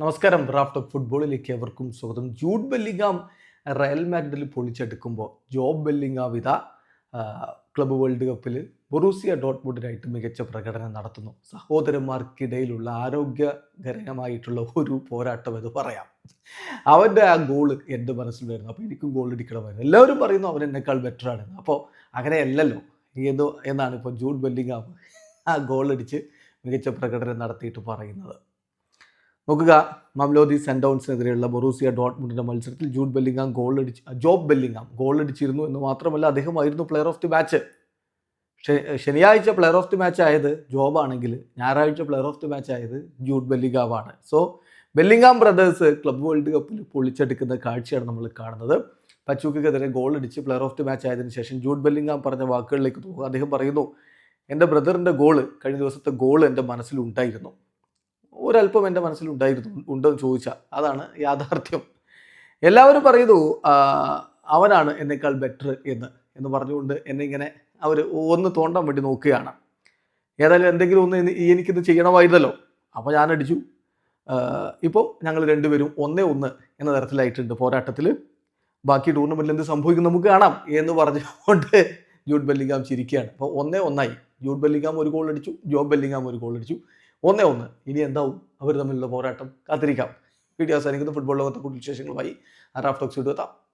നമസ്കാരം. Raft of ഫുട്ബോളിലേക്ക് എവർക്കും സ്വാഗതം. ജൂഡ് ബെല്ലിംഗാം റയൽ മാഡ്രിഡിൽ പൊളിച്ചെടുക്കുമ്പോൾ ജോബ് ബെല്ലിംഗാം ഇതാ ആ, ക്ലബ്ബ് വേൾഡ് കപ്പിൽ ബൊറൂസിയ ഡോട്ട്മുഡിനായിട്ട് മികച്ച പ്രകടനം നടത്തുന്നു. സഹോദരന്മാർക്കിടയിലുള്ള ആരോഗ്യകരമായിട്ടുള്ള ഒരു പോരാട്ടം എന്ന് പറയാം. അവന്റെ ആ ഗോൾ എന്റെ മനസ്സിൽ വരുന്നു അപ്പോൾ എനിക്കും ഗോൾ അടിക്കണമായിരുന്നു. എല്ലാവരും പറയുന്നു അവൻ എന്നെക്കാൾ ബെറ്റർ ആണെന്ന് അപ്പോൾ അങ്ങനെയല്ലല്ലോ. ഏതോ എന്നാണ് ഇപ്പോൾ ജൂഡ് ബെല്ലിംഗാം ആ ഗോൾ അടിച്ച് മികച്ച പ്രകടനം നടത്തിയിട്ട് പറയുന്നത്. നോക്കുക. മംലോദി സെൻഡൗൺസിനെതിരെയുള്ള ബൊറൂസിയ ഡോട്ട്മുണ്ടിന്റെ മത്സരത്തിൽ ജൂഡ് ബെല്ലിങ്ങാം ഗോൾ അടിച്ച് ജോബ് ബെല്ലിങ്ങാം ഗോൾ അടിച്ചിരുന്നു എന്ന് മാത്രമല്ല അദ്ദേഹമായിരുന്നു പ്ലെയർ ഓഫ് ദി മാച്ച് ശനിയാഴ്ച പ്ലെയർ ഓഫ് ദി മാച്ച് ആയത് ജോബ് ആണെങ്കിൽ ഞായറാഴ്ച പ്ലെയർ ഓഫ് ദി മാച്ച് ആയത് Jude ബെല്ലിങ്ങാമാണ് so Bellingham brothers club world കപ്പിൽ പൊളിച്ചെടുക്കുന്ന കാഴ്ചയാണ് നമ്മൾ കാണുന്നത്. പച്ചൂക്കെതിരെ ഗോൾ അടിച്ച് പ്ലെയർ ഓഫ് ദി മാച്ച് ആയതിനു ശേഷം ജൂഡ് ബെല്ലിങ്ങാം പറഞ്ഞ വാക്കുകളിലേക്ക് നോക്കുക അദ്ദേഹം പറയുന്നു എന്റെ ബ്രദറിന്റെ ഗോൾ കഴിഞ്ഞ ദിവസത്തെ ഗോൾ എന്റെ മനസ്സിലുണ്ടായിരുന്നു. ഒരല്പം എന്റെ മനസ്സിലുണ്ടായിരുന്നു ഉണ്ടോ എന്ന് ചോദിച്ചാൽ അതാണ് യാഥാർത്ഥ്യം. എല്ലാവരും പറയുന്നു അവനാണ് എന്നേക്കാൾ ബെറ്റർ എന്ന് എന്ന് പറഞ്ഞുകൊണ്ട് എന്നെ ഇങ്ങനെ അവർ ഒന്ന് തോണ്ടാൻ വേണ്ടി നോക്കുകയാണ്. ഏതായാലും എന്തെങ്കിലും ഒന്ന് എനിക്കിത് ചെയ്യണമായിരുന്നല്ലോ. അപ്പോൾ ഞാൻ അടിച്ചു. ഇപ്പോൾ ഞങ്ങൾ രണ്ടുപേരും ഒന്നേ ഒന്ന് എന്ന തരത്തിലായിട്ടുണ്ട് പോരാട്ടത്തിൽ ബാക്കി ടൂർണമെന്റിൽ എന്ത് സംഭവിക്കും നമുക്ക് കാണാം എന്ന് പറഞ്ഞുകൊണ്ട് ജൂഡ് ബെല്ലിങ്ങാം ചിരിക്കുകയാണ് അപ്പോൾ ഒന്നേ ഒന്നായി. ജൂഡ് ബെല്ലിങ്ങാം ഒരു ഗോൾ അടിച്ചു ജോബ് ബെല്ലിങ്ങാം ഒരു ഗോൾ അടിച്ചു. ഒന്നേ ഒന്ന്. ഇനി എന്താവും? അവർ തമ്മിലുള്ള പോരാട്ടം. കാത്തിരിക്കാം. വീഡിയോ അവസാനിക്കുന്ന. ഫുട്ബോൾ ലോകത്തെ കൂടുതൽ വിശേഷങ്ങളുമായി റാഫ്റ്റോക്സ് എത്താം